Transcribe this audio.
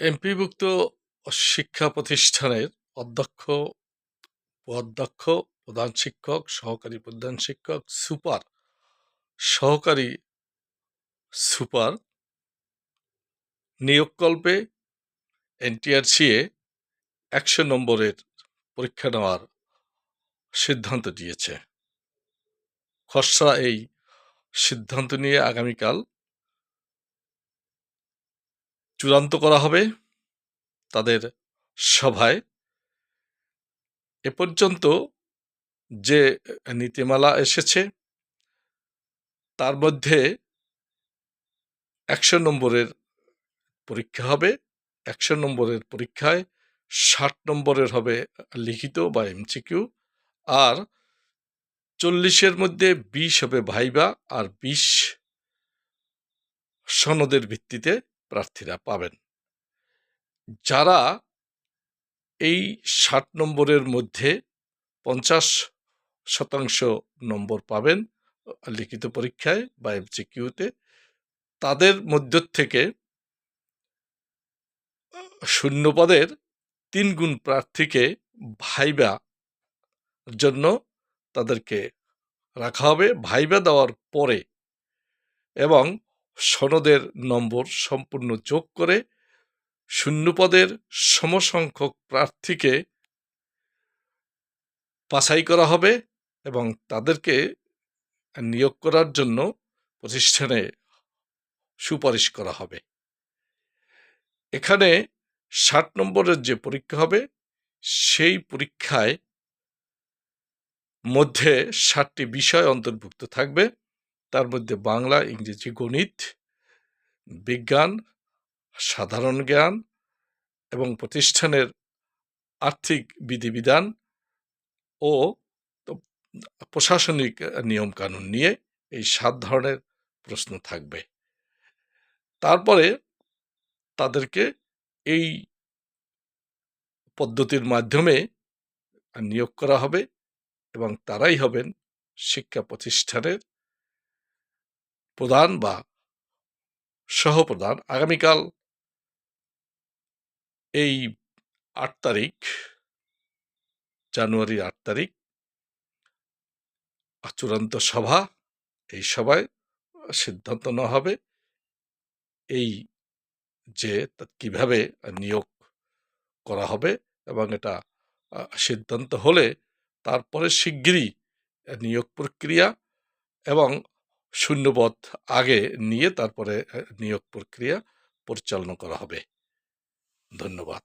এমপিভুক্ত শিক্ষা প্রতিষ্ঠানের অধ্যক্ষ, উপাধ্যক্ষ, প্রধান শিক্ষক, সহকারী প্রধান শিক্ষক, সুপার, সহকারী সুপার নিয়োগকল্পে এনটিআরসিএ একশো নম্বরের পরীক্ষা নেওয়ার সিদ্ধান্ত দিয়েছে। খসড়া এই সিদ্ধান্ত নিয়ে আগামীকাল চূড়ান্ত করা হবে তাদের সভায়। এ পর্যন্ত যে নীতিমালা এসেছে, তার মধ্যে একশো নম্বরের পরীক্ষা হবে, একশো নম্বরের পরীক্ষায় ষাট নম্বরের হবে লিখিত বা এমসিকিউ, আর চল্লিশের মধ্যে বিশ হবে ভাইবা, আর বিশ সনদের ভিত্তিতে প্রার্থীরা পাবেন। যারা এই ষাট নম্বরের মধ্যে পঞ্চাশ শতাংশ নম্বর পাবেন, লিখিত পরীক্ষায় বা এমসিকিউতে, তাদের মধ্য থেকে শূন্য পদের তিন গুণ প্রার্থীকে ভাইবা জন্য তাদেরকে রাখা হবে। ভাইবা দেওয়ার পরে এবং সনদের নম্বর সম্পূর্ণ যোগ করে শূন্যপদের সমসংখ্যক প্রার্থীকে বাছাই করা হবে এবং তাদেরকে নিয়োগ করার জন্য প্রতিষ্ঠানে সুপারিশ করা হবে। এখানে ষাট নম্বরের যে পরীক্ষা হবে, সেই পরীক্ষায় মধ্যে ষাটটি বিষয় অন্তর্ভুক্ত থাকবে। তার মধ্যে বাংলা, ইংরেজি গণিত, বিজ্ঞান, সাধারণ জ্ঞান এবং প্রতিষ্ঠানের আর্থিক বিধিবিধান ও প্রশাসনিক নিয়মকানুন নিয়ে এই সাত ধরনের প্রশ্ন থাকবে। তারপরে তাদেরকে এই পদ্ধতির মাধ্যমে নিয়োগ করা হবে এবং তারাই হবেন শিক্ষা প্রতিষ্ঠানের প্রধান বা সহপ্রধান আগামীকাল এই আট তারিখ জানুয়ারি আট তারিখ চূড়ান্ত সভা, এই সভায় সিদ্ধান্ত নেওয়া হবে। এই যে কীভাবে নিয়োগ করা হবে এবং এটা সিদ্ধান্ত হলে তারপরে শিগগিরই নিয়োগ প্রক্রিয়া এবং শূন্যপদ আগে নিয়ে তারপরে নিয়োগ প্রক্রিয়া পরিচালনা করা হবে। ধন্যবাদ।